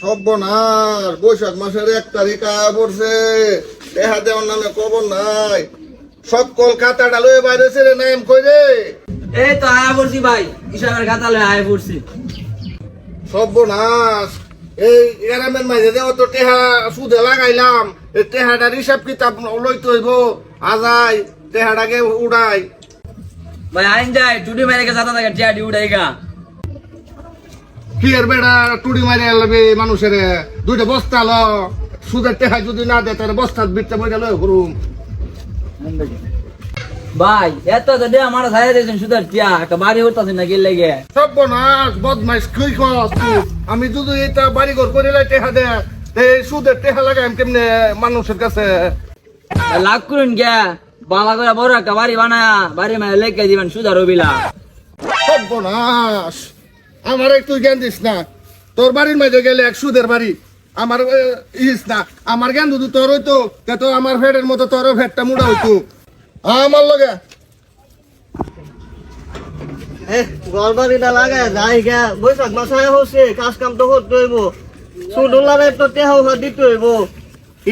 সর্বনাশ বৈশাখ মাসের এক তারিখ আয়া পড়ছে। টেহা দেওয়ার নামে খবর নাই। সব কলকাতাটা লয়ে বাইরে ছেড়ে নাম কই রে? এই তো আয়া পড়ছি ভাই হিসাবের খাতা লয়ে আয়া পড়ছি। সর্বনাশ। এই গ্রামের মাঝে যে অত টেহা সুদে লাগাইলাম এই টেহাটার হিসাব কিতাব লইতে হইব। আজাই টেহাটাকে উড়াই। ভাই আইন যায় টুডি মেরে কে সাথে থাকে এর বেড়া টুড়ি মারি লাগবে মানুষের দুইটা বস্তা ল। সুদের টেহা যদি না দেয় তাহলে বস্তার বিটটা বইটা লয় ঘুরুম। ভাই এত তো দে আমার ছায়া দিয়েছেন সুদার টিয়া একটা বাড়ি হতাছে না গেলে গে সর্বনাশ বদমাইশ কি কস তুই? আমি যদি এটা বাড়ি ঘর করে লাই টেহা দে এই সুদের টেহা লাগাই কেমনে মানুষের কাছে? লাভ করুন গে বালা করে বড় একটা বাড়ি বানায়া বাড়ি মানে লেগে দিবেন সুদার অবিলা সর্বনাশ। আমার একটু জ্ঞান দিস না। তোর বাড়ির মাঝে গেলে এক সুদের বাড়ি। আমার ইস না। আমার জ্ঞান দুদু তোর হইতো তে আমার ভেটের মতো তোরও ভেটটা মুড়া হইতো। আমার লগে। গলবাড়িটা লাগায় যাই গা। বৈশাখ মাসায় হচ্ছে কাজ কাম তো করতে হইব। সুডুলারে তো টেহা উহা দিতে হইব।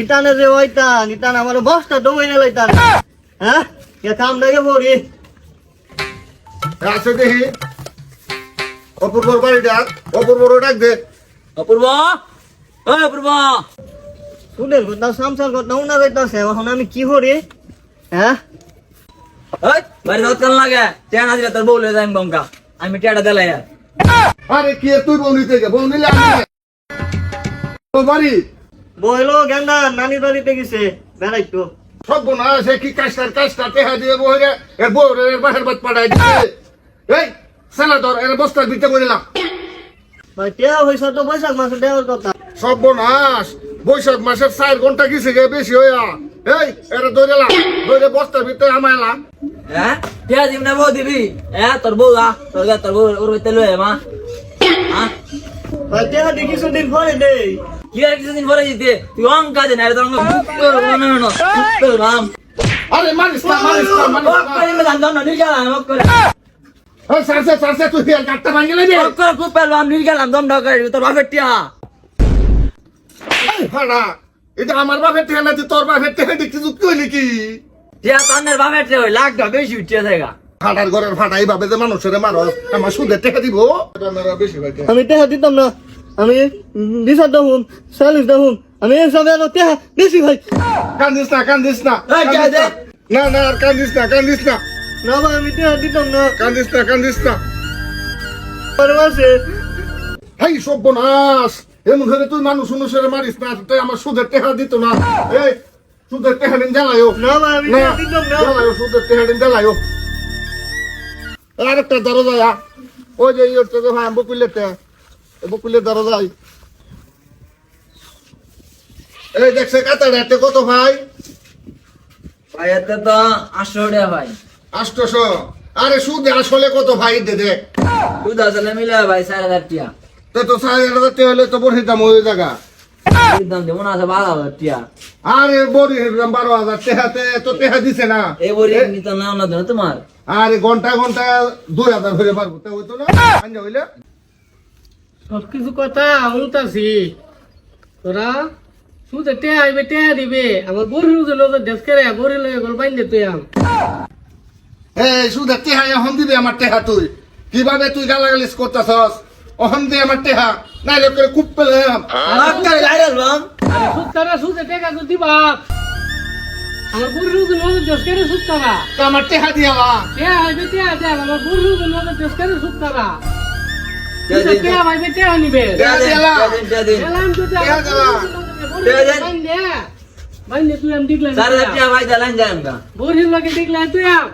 ইটানে যে ওইটান ইটান আমার বস্তা ডুবাই না লাইতান। হ্যাঁ? কে কাম দেখে পড়ি আছে দেখি। অপূর্বর বাড়ি ডাক অপূর্বর ডাক দে। অপূর্ব? ও অপূর্ব। সুদের কথা সামসার কথা উনা যাইতাছে এখন আমি কি করি? হ্যাঁ? ওই বাড়ি দাওয়াত কেন লাগে? টিয়া না দিলে তোর বউ লয়ে যাই বঙ্কা আমি টিয়াটা দিলাই আর। আরে কি এ তুই বউ নিতে গে বউ নিলে আমি নে। তোর বাড়ি? বইলো গেন্দা নানি বাড়িতে গেছে। বেড়াইতো সর্বনাশ এ কি কাজটার কাজটা? টেহা দিয়ে বহরে এর বউরে এর বাহের বাদ পাঠাই দিছে। এই সেলা ধর এর বস্তার ভিতরে বলিলাম ভাই টেহা হয়েছে তো বৈশাখ মাসে দেওয়ার কথা। সর্বনাশ। বৈশাখ মাসের চার ঘণ্টা গেছে গে বেশি হইয়া। এই এরা ধরেলাম ধরে বস্তার ভিতরে আমাইলাম হ্যাঁ? টিয়া দিবি না বউ দিবি? হ্যাঁ তোর বউ আ তোর গা তোর বউ ওর বাইতে লয়ে মা। হ্যাঁ? ভাই টেহা দি কিছুদিন পরে দেই। কি আর কিছুদিন পরে দিতে? তুই অঙ্কা দে না তোর বানানো মুক্তর রাম আরে মারিস না মারিস না ওক না। সারসে সারসে তুই ভাঙি খুব পেলাম দম তোর বাপের টিয়া। এটা আমার বাপের না তোর বাপের দেখতে কি টিয়া বাপের টিয়া লাখ বেশি থাকা ফাটার ঘরের ফাটা এইভাবে যে মানুষের আমার সুদের দিব। আমি টেহা দিতাম না আমি বিশাল দাহুম চল্লিশ দাহুম আমি টেহা বেশি ভাই কান্দিস না কান্দিস না? না। না কান্দিস না কান্দিস না। না ভাই আমি দিতাম না কান্দিস না কান্দিস না পরে মাসে হাই সর্বনাশ এমন হলে তুই মানুষ অনুসারে মারিস না তাই আমার সুদের টেহা দিত না এই সুদের টেহা দিন জ্বালায়ও না ভাই আমি না টেহা দিতাম না জ্বালায়ও সুদের টেহা দিন জ্বালায়ও আরেকটা দরজা ওই যে ইয়ে তো হ্যাঁ বকুলেতে বকুলের এই দেখছে কাতারে একটা কত ভাই ভাই এতে তো আটশো টাকা ভাই আষ্টশো। আরে সুদে আসলে কত ভাই দে দেখ সুদ আসলে মিলে ভাই চার হাজার টিয়া। তো তো সাড়ে হাজার টাকা হলে তো বড়ি দাম ওই জায়গা। দাম দেবো না আছে বারো হাজার টিয়া। আরে বড়ি দাম বারো হাজার টেহাতে তো টেহা দিছে না। এই বড়ি নিতে নাও না তো তোমার। আরে ঘণ্টা ঘণ্টা দুই হাজার হইলে পারব তো হইতো না? আঞ্জা হইলে? সবকিছু কথা শুনতাছি। তোরা শুধু টেয়া আইবে টেয়া দিবে। আমার বড়ির তো দেশ করে বড়ি লয়ে গল বাইন তুই আম। এই সুদে টেহা এখন দিবি আমার টেহা তুই। কীভাবে তুই গালাগালিস করতেছস? অহন দিয়ে আমার টেহা নাই লোক করে খুব পেলাম ডাক্তার গাড়ি আলবাম আরে সুদ তারা সুদ টেকা তো দিবা। আমার জন্য তো দেশ করে সুদ তারা তো আমার টেহা দিয়া টেয়া আইবে টেয়া দে আমার জন্য তো দেশ করে সুদ তারা টেয়া দিন। টেয়া নিবে। টিয়া দিন। এলাম তো টেয়া দিলা। টিয়া দিন। বাইন তুই আম দিগলা হাজার টিয়া ভাই দিলেন যাই আমরা বড়ির লগে দেখলা তুই আম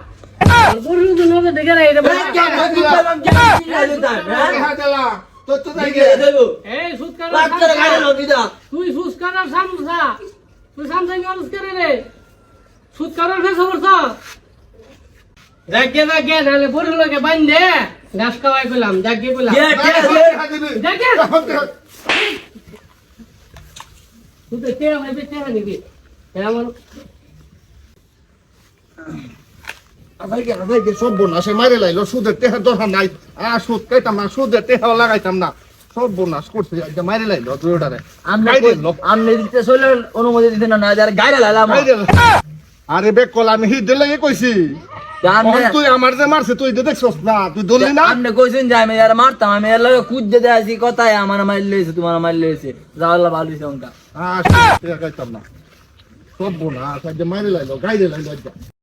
তুই সুদ কাটার সামসা তুই সামসা ইউজ করে রে সুদ কাটার ফেসা করছ জাগে জাগে লগে বাইন ঘাস খাওয়াই কইলাম জাগে ভাইকে ভাইকে সব বোনাসে মারে লাইলো সুদের টেহা দরকার নাই। আ সুদ কাইতাম না সুদের টেহা লাগাইতাম না। সব বোনাস করছে আজকে মারি লাইলো তুই ওটারে আমনে দিল। দিতে চলে অনুমতি দিতে না না যার গাইরা লাইলাম। দিল। আরে বেক কল আমি হিট দিলে কইছি। তুই আমার যে মারছে তুই তো দেখছস না তুই ধরলি না? আমনে কইছেন যে আমি আর মারতাম আমি এর লগে কুদ দে আছি কথাই আমার মাইল লইছে তোমার মাইল লইছে। যাওয়াল্লা ভালো হইছে অঙ্কা। ঠিক না। সব বোনাস আজকে মারি লাইলো গাই দিলাইলো আজকে।